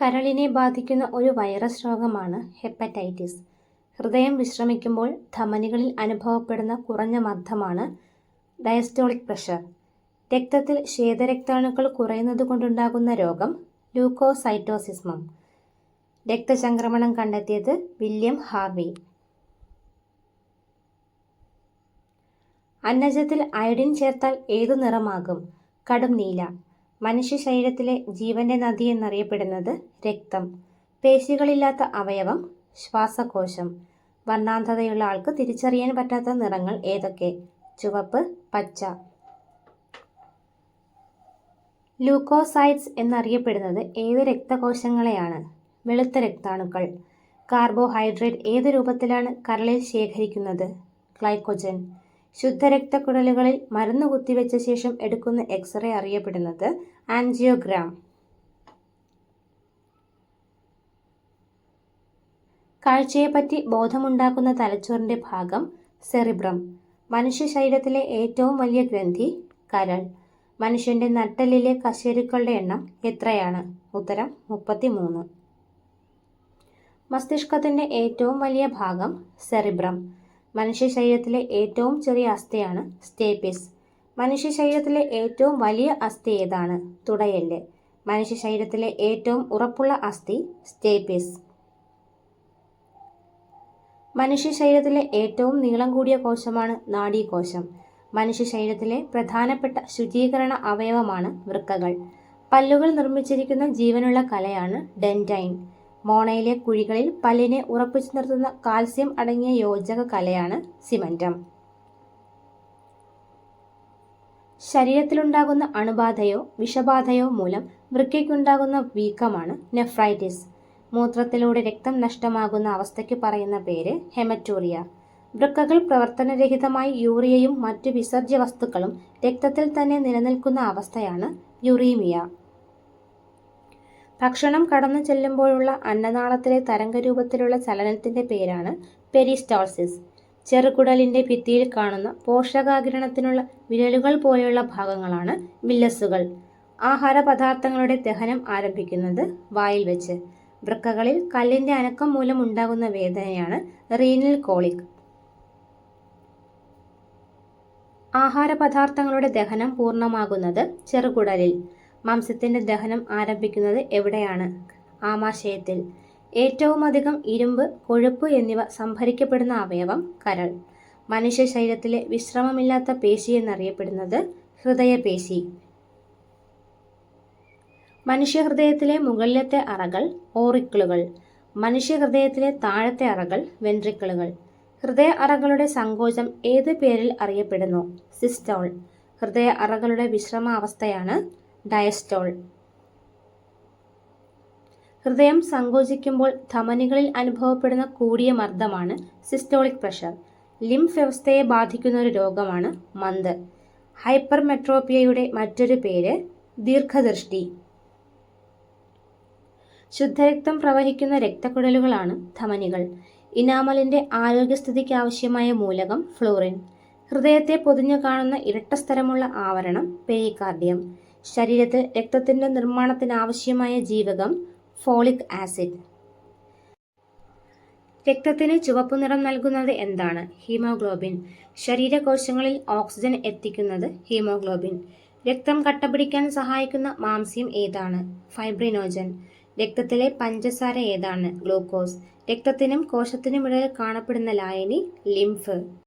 കരളിനെ ബാധിക്കുന്ന ഒരു വൈറസ് രോഗമാണ് ഹെപ്പറ്റൈറ്റിസ്. ഹൃദയം വിശ്രമിക്കുമ്പോൾ ധമനികളിൽ അനുഭവപ്പെടുന്ന കുറഞ്ഞ മർദ്ദമാണ് ഡയസ്റ്റോളിക് പ്രഷർ. രക്തത്തിൽ ശ്വേതരക്താണുക്കൾ കുറയുന്നത് കൊണ്ടുണ്ടാകുന്ന രോഗം ലൂക്കോസൈറ്റോസിസ്മം രക്തചംക്രമണം കണ്ടെത്തിയത് വില്യം ഹാർവി. അന്നജത്തിൽ അയഡിൻ ചേർത്താൽ ഏതു നിറമാകും? കടും നീല. മനുഷ്യ ശരീരത്തിലെ ജീവന്റെ നദി എന്നറിയപ്പെടുന്നത് രക്തം. പേശികളില്ലാത്ത അവയവം ശ്വാസകോശം. വർണാന്ധതയുള്ള ആൾക്ക് തിരിച്ചറിയാൻ പറ്റാത്ത നിറങ്ങൾ ഏതൊക്കെ? ചുവപ്പ് പച്ച. ലൂക്കോസൈറ്റ്സ് എന്നറിയപ്പെടുന്നത് ഏത് രക്തകോശങ്ങളെയാണ്? വെളുത്ത രക്താണുക്കൾ. കാർബോഹൈഡ്രേറ്റ് ഏത് രൂപത്തിലാണ് കരളിൽ ശേഖരിക്കുന്നത്? ഗ്ലൈക്കോജൻ. ശുദ്ധരക്തക്കുഴലുകളിൽ മരുന്ന് കുത്തിവെച്ച ശേഷം എടുക്കുന്ന എക്സ്റേ അറിയപ്പെടുന്നത് ആൻജിയോഗ്രാം. കാഴ്ചയെപ്പറ്റി ബോധമുണ്ടാക്കുന്ന തലച്ചോറിന്റെ ഭാഗം സെറിബ്രം. മനുഷ്യ ശരീരത്തിലെ ഏറ്റവും വലിയ ഗ്രന്ഥി കരൾ. മനുഷ്യന്റെ നട്ടലിലെ കശേരുക്കളുടെ എണ്ണം എത്രയാണ്? ഉത്തരം മുപ്പത്തിമൂന്ന്. മസ്തിഷ്കത്തിന്റെ ഏറ്റവും വലിയ ഭാഗം സെറിബ്രം. മനുഷ്യ ശരീരത്തിലെ ഏറ്റവും ചെറിയ അസ്ഥയാണ് സ്റ്റേപ്പിസ്. മനുഷ്യ ശരീരത്തിലെ ഏറ്റവും വലിയ അസ്ഥി ഏതാണ്? തുടയൽ മനുഷ്യ ശരീരത്തിലെ ഏറ്റവും ഉറപ്പുള്ള അസ്ഥി സ്റ്റേപ്പിസ്. മനുഷ്യ ശരീരത്തിലെ ഏറ്റവും നീളം കൂടിയ കോശമാണ് നാഡീകോശം. മനുഷ്യ ശരീരത്തിലെ പ്രധാനപ്പെട്ട ശുചീകരണ അവയവമാണ് വൃക്കകൾ. പല്ലുകൾ നിർമ്മിച്ചിരിക്കുന്ന ജീവനുള്ള കലയാണ് ഡെന്റൈൻ മോണയിലെ കുഴികളിൽ പല്ലിനെ ഉറപ്പിച്ചു നിർത്തുന്ന കാൽസ്യം അടങ്ങിയ യോജക കലയാണ് സിമന്റം. ശരീരത്തിലുണ്ടാകുന്ന അണുബാധയോ വിഷബാധയോ മൂലം വൃക്കയ്ക്കുണ്ടാകുന്ന വീക്കമാണ് നെഫ്രൈറ്റിസ്. മൂത്രത്തിലൂടെ രക്തം നഷ്ടമാകുന്ന അവസ്ഥയ്ക്ക് പറയുന്ന പേര് ഹെമറ്റോറിയ. വൃക്കകൾ പ്രവർത്തനരഹിതമായി യൂറിയയും മറ്റു വിസർജ്യ വസ്തുക്കളും രക്തത്തിൽ തന്നെ നിലനിൽക്കുന്ന അവസ്ഥയാണ് യുറീമിയ. ഭക്ഷണം കടന്നു ചെല്ലുമ്പോഴുള്ള അന്നനാളത്തിലെ തരംഗരൂപത്തിലുള്ള ചലനത്തിന്റെ പേരാണ് പെരിസ്റ്റോൾസിസ്. ചെറുകുടലിന്റെ ഭിത്തിയിൽ കാണുന്ന പോഷകാകിരണത്തിനുള്ള വിരലുകൾ പോലെയുള്ള ഭാഗങ്ങളാണ് വില്ലസുകൾ. ആഹാര പദാർത്ഥങ്ങളുടെ ദഹനം ആരംഭിക്കുന്നത് വായിൽ വെച്ച്. വൃക്കകളിൽ കല്ലിന്റെ അനക്കം മൂലം ഉണ്ടാകുന്ന വേദനയാണ് റീനൽ കോളിക്. ആഹാര പദാർത്ഥങ്ങളുടെ ദഹനം പൂർണമാകുന്നത് ചെറുകുടലിൽ. മാംസത്തിന്റെ ദഹനം ആരംഭിക്കുന്നത് എവിടെയാണ്? ആമാശയത്തിൽ. ഏറ്റവും അധികം ഇരുമ്പ് കൊഴുപ്പ് എന്നിവ സംഭരിക്കപ്പെടുന്ന അവയവം കരൾ. മനുഷ്യ ശരീരത്തിലെ വിശ്രമമില്ലാത്ത പേശി എന്നറിയപ്പെടുന്നത് ഹൃദയപേശി. മനുഷ്യഹൃദയത്തിലെ മുകളിലത്തെ അറകൾ ഓറിക്കിളുകൾ. മനുഷ്യഹൃദയത്തിലെ താഴത്തെ അറകൾ വെൻട്രിക്കിളുകൾ. ഹൃദയ അറകളുടെ സങ്കോചം ഏത് പേരിൽ അറിയപ്പെടുന്നു? സിസ്റ്റോൾ. ഹൃദയ അറകളുടെ വിശ്രമാവസ്ഥയാണ് ഡയസ്റ്റോൾ. ഹൃദയം സങ്കോചിക്കുമ്പോൾ ധമനികളിൽ അനുഭവപ്പെടുന്ന കൂടിയ മർദ്ദമാണ് സിസ്റ്റോളിക് പ്രഷർ. ലിംഫ് വ്യവസ്ഥയെ ബാധിക്കുന്ന ഒരു രോഗമാണ് മന്ത്. ഹൈപ്പർമെട്രോപ്പിയയുടെ മറ്റൊരു പേര് ദീർഘദൃഷ്ടി. ശുദ്ധരക്തം പ്രവഹിക്കുന്ന രക്തക്കുഴലുകളാണ് ധമനികൾ. ഇനാമലിന്റെ ആരോഗ്യസ്ഥിതിക്ക് ആവശ്യമായ മൂലകം ഫ്ലൂറിൻ. ഹൃദയത്തെ പൊതിഞ്ഞു കാണുന്ന ഇരട്ടസ്ഥലമുള്ള ആവരണം പെരികാർഡിയം ശരീരത്തിൽ രക്തത്തിന്റെ നിർമ്മാണത്തിനാവശ്യമായ ജീവകം ഫോളിക് ആസിഡ്. രക്തത്തിന് ചുവപ്പ് നിറം നൽകുന്നത് എന്താണ്? ഹീമോഗ്ലോബിൻ. ശരീരകോശങ്ങളിൽ ഓക്സിജൻ എത്തിക്കുന്നത് ഹീമോഗ്ലോബിൻ. രക്തം കട്ടപിടിക്കാൻ സഹായിക്കുന്ന മാംസ്യം ഏതാണ്? ഫൈബ്രിനോജൻ. രക്തത്തിലെ പഞ്ചസാര ഏതാണ്? ഗ്ലൂക്കോസ്. രക്തത്തിനും കോശത്തിനുമിടയിൽ കാണപ്പെടുന്ന ലായനി ലിംഫ്.